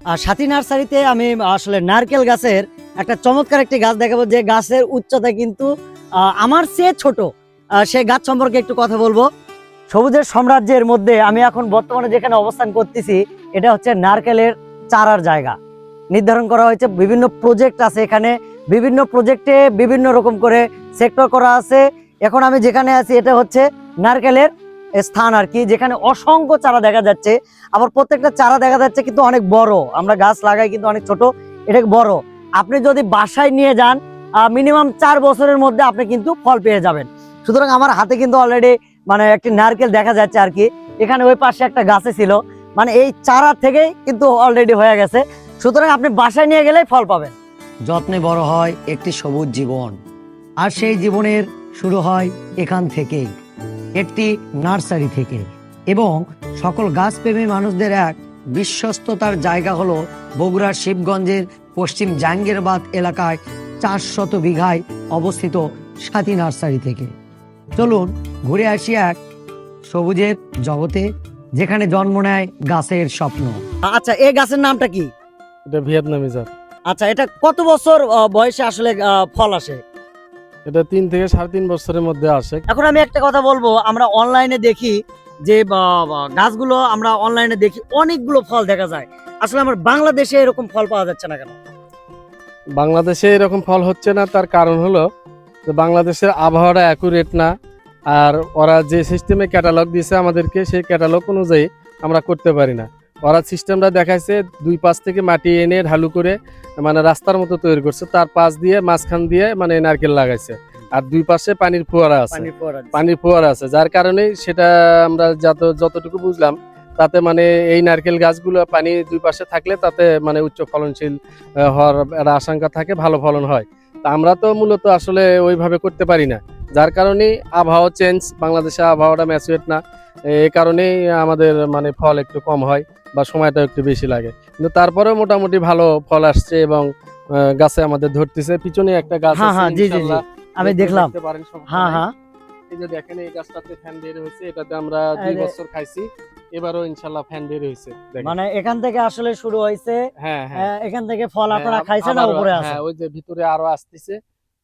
আর সাথী নার্সারিতে আমি আসলে নারকেল গাছের একটা চমৎকার একটি গাছ দেখাবো। যে গাছের উচ্চতা কিন্তু আমার চেয়ে ছোট। সেই গাছ সম্পর্কে একটু কথা বলব। সবুজের সাম্রাজ্যের মধ্যে আমি এখন বর্তমানে যেখানে অবস্থান করতেছি, এটা হচ্ছে নারকেলের চারার জায়গা। নির্ধারণ করা হয়েছে, বিভিন্ন প্রজেক্ট আছে এখানে। বিভিন্ন প্রজেক্টে বিভিন্ন রকম করে সেক্টর করা আছে। এখন আমি যেখানে আছি, এটা হচ্ছে নারকেলের স্থান আর কি, যেখানে অসংখ্য চারা দেখা যাচ্ছে। আবার প্রত্যেকটা চারা দেখা যাচ্ছে কিন্তু অনেক বড়। আমরা গাছ লাগাই কিন্তু অনেক ছোট এটা বড়। আপনি যদি বাসায় নিয়ে যান মিনিমাম চার বছরের মধ্যে আপনি কিন্তু ফল পেয়ে যাবেন। সুতরাং আমার হাতে কিন্তু অলরেডি মানে একটি নারকেল দেখা যাচ্ছে আর কি। এখানে ওই পাশে একটা গাছে ছিল। মানে এই চারা থেকেই কিন্তু অলরেডি হয়ে গেছে। সুতরাং আপনি বাসায় নিয়ে গেলেই ফল পাবেন। যত্নে বড় হয় একটি সবুজ জীবন। আর সেই জীবনের শুরু হয় এখান থেকেই। একটি নার্সারি থেকে। এবং সকল গাছপ্রেমী মানুষদের এক বিশ্বস্ততার জায়গা হলো বগুড়ার শিবগঞ্জের পশ্চিম জাহাঙ্গীরবাদ এলাকায় চার শত বিঘায় অবস্থিত সাথী নার্সারি থেকে। চলুন ঘুরে আসি এক সবুজের জগতে যেখানে জন্ম নেয় গাছের স্বপ্ন। আচ্ছা এই গাছের নামটা কি? এটা ভিয়েতনামি জাত। আচ্ছা এটা কত বছর বয়সে আসলে ফল আসে? এটা তিন থেকে সাড়ে তিন বছরের মধ্যে আসে। এখন আমি একটা কথা বলব আমরা অনলাইনে দেখি যে গাছগুলো আমরা অনলাইনে দেখি অনেকগুলো ফল দেখা যায়। আসলে আমার বাংলাদেশে এরকম ফল পাওয়া যাচ্ছে না কেন? বাংলাদেশে এরকম ফল হচ্ছে না তার কারণ হলো যে বাংলাদেশের আবহাওয়াটা অ্যাকুরেট না আর ওরা যে সিস্টেমে ক্যাটালগ দিয়েছে আমাদেরকে সেই ক্যাটালগ অনুযায়ী আমরা করতে পারি না। ওরা সিস্টেমটা দেখাইছে দুই পাশ থেকে মাটি এনে ঢালু করে মানে রাস্তার মতো তৈরি করছে। তার পাশ দিয়ে মাঝখান দিয়ে মানে নারকেল লাগাইছে। আর দুই পাশে পানির ফোয়ারা আছে। পানির ফোয়ারা আছে। যার কারণে সেটা আমরা যত যতটুকু বুঝলাম তাতে মানে এই নারকেল গাছগুলো পানি দুই পাশে থাকলে তাতে মানে উচ্চ ফলনশীল হওয়ার একটা আশঙ্কা থাকে ভালো ফলন হয়। তা আমরা তো মূলত আসলে ওইভাবে করতে পারি না। যার কারণে আবহাওয়া চেঞ্জ বাংলাদেশে আবহাওয়াটা ম্যাচুয়েট না। এই কারণেই আমাদের মানে ফল একটু কম হয়। বা সময়টা একটু বেশি লাগে। কিন্তু তারপরেও মোটামুটি ভালো ফল আসছে এবং গাছে আমাদের ধরতেছে। পিছনে একটা গাছ হ্যাঁ, আছে, হ্যাঁ, জি, জি, জি। ইনশাআল্লাহ আমি দেখলাম। হ্যাঁ হ্যাঁ। এই যে দেখেন এই গাছটাতে ফ্যান বের হয়েছে। এটাতে আমরা দুই বছর খাইছি। এবারও ইনশাল্লাহ ফ্যান বের হয়েছে। মানে এখান থেকে আসলে শুরু হয়েছে। হ্যাঁ হ্যাঁ। এখান থেকে ফল আপনারা হ্যাঁ, খাইছেন না উপরে আছে? হ্যাঁ ওই যে ভিতরে আরও আসতেছে।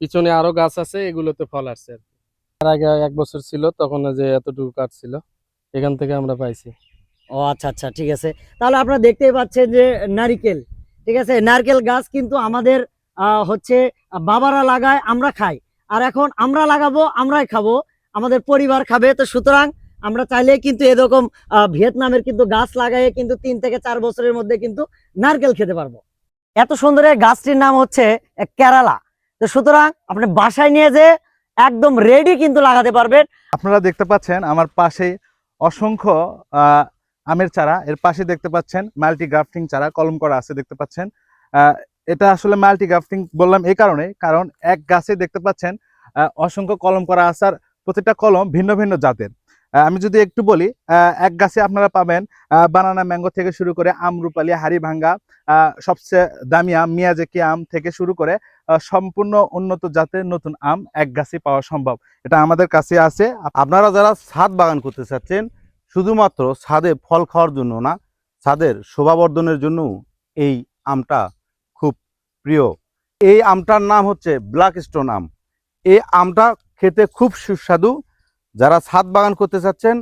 পিছনে আরও গাছ আছে এগুলোতে ফল আসছে আর আগে এক বছর ছিল তখন যে এতটুকু কাঠ ছিল এখান থেকে আমরা পাইছি। ও আচ্ছা আচ্ছা ঠিক আছে। তাহলে আপনারা দেখতেই পাচ্ছেন যে নারিকেল, ঠিক আছে? নারকেল গাছ কিন্তু আমাদের হচ্ছে বাবারা লাগায়, আমরা খাই। আর এখন আমরা লাগাবো, আমরাই খাব। আমাদের পরিবার খাবে। তো সুতরাং আমরা চাইলে কিন্তু এরকম ভিয়েতনামের কিন্তু গাছ লাগাইয়ে কিন্তু তিন থেকে চার বছরের মধ্যে কিন্তু নারকেল খেতে পারব। এত সুন্দর গাছটির নাম হচ্ছে কেরালা। তো সুতরাং আপনি বাসায় নিয়ে যে একদম রেডি কিন্তু লাগাতে পারবেন। আপনারা দেখতে পাচ্ছেন আমার পাশে অসংখ্য আমের চারা। এর পাশে দেখতে পাচ্ছেন মাল্টি গ্রাফটিং চারা, কলম করা আছে দেখতে পাচ্ছেন। এটা আসলে মাল্টি গ্রাফটিং বললাম এই কারণে, কারণ এক গাছে দেখতে পাচ্ছেন অসংখ্য কলম করা আছে আর প্রতিটা কলম ভিন্ন ভিন্ন জাতের। আমি যদি একটু বলি এক গাছে আপনারা পাবেন বানানা ম্যাঙ্গো থেকে শুরু করে আমরুপালি হাড়িভাঙ্গা সবচেয়ে দামি আম মিয়াজেকি আম থেকে শুরু করে সম্পূর্ণ উন্নত জাতের নতুন আম এক গাছে পাওয়া সম্ভব। এটা আমাদের কাছে আছে। আপনারা যারা ছাদ বাগান করতে চাচ্ছেন শুধুমাত্র ছাদে ফল খাওয়ার জন্য না, ছাদের শোভাবর্ধনের জন্য এই আমটা খুব প্রিয়। এই আমটার নাম হচ্ছে ব্ল্যাক স্টোন আম। এই আমটা খেতে খুব সুস্বাদু। যারা ছাদ বাগান করতে চাচ্ছেন,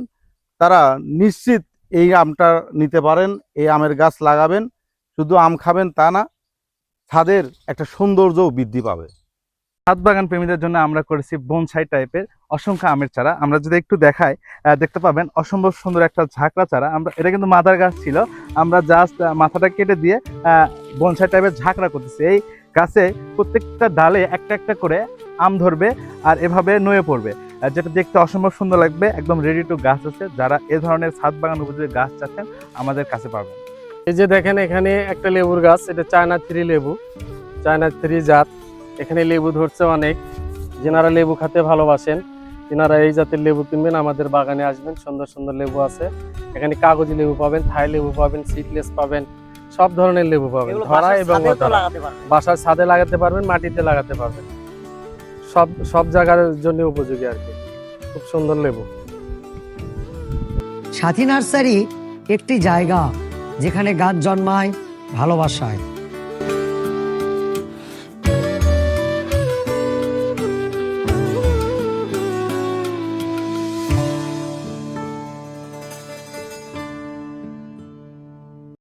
তারা নিশ্চিত এই আমটা নিতে পারেন, এই আমের গাছ লাগাবেন। শুধু আম খাবেন তা না, ছাদের একটা সৌন্দর্যও বৃদ্ধি পাবে। ছাদ বাগান প্রেমীদের জন্য আমরা করেছি বনসাই টাইপের অসংখ্য আমের চারা। আমরা যদি একটু দেখাই দেখতে পাবেন অসম্ভব সুন্দর একটা ঝাঁকড়া চারা। আমরা, এটা কিন্তু মাদার গাছ ছিল। আমরা জাস্ট মাথাটা কেটে দিয়ে বনসাই টাইপের ঝাঁকড়া করতেছি। এই গাছে প্রত্যেকটা ডালে একটা একটা করে আম ধরবে আর এভাবে নয়ে পড়বে। যেটা দেখতে অসম্ভব সুন্দর লাগবে। একদম রেডি টু গাছ আছে। যারা এ ধরনের ছাদ বাগান উপযোগী গাছ চাচ্ছেন, আমাদের কাছে পাবেন। এই যে দেখেন এখানে একটা লেবুর গাছ, এটা চায়না থ্রি লেবু। চায়না থ্রি জাত। এখানে লেবু ধরছে অনেক। যেনারা লেবু খেতে ভালোবাসেন যেনারা এই জাতের লেবু কিনবেন আমাদের বাগানে আসবেন সুন্দর সুন্দর লেবু আছে। এখানে কাগজি লেবু পাবেন থাই লেবু পাবেন সিডলেস পাবেন সব ধরনের লেবু পাবেন। ধরা এবং। বাসার ছাদে লাগাতে পারবেন মাটিতে লাগাতে পারবেন। সব সব জায়গার জন্য উপযোগী আর কি। খুব সুন্দর লেবু। সাথী নার্সারি একটি জায়গা যেখানে গাছ জন্মায় ভালোবাসায়।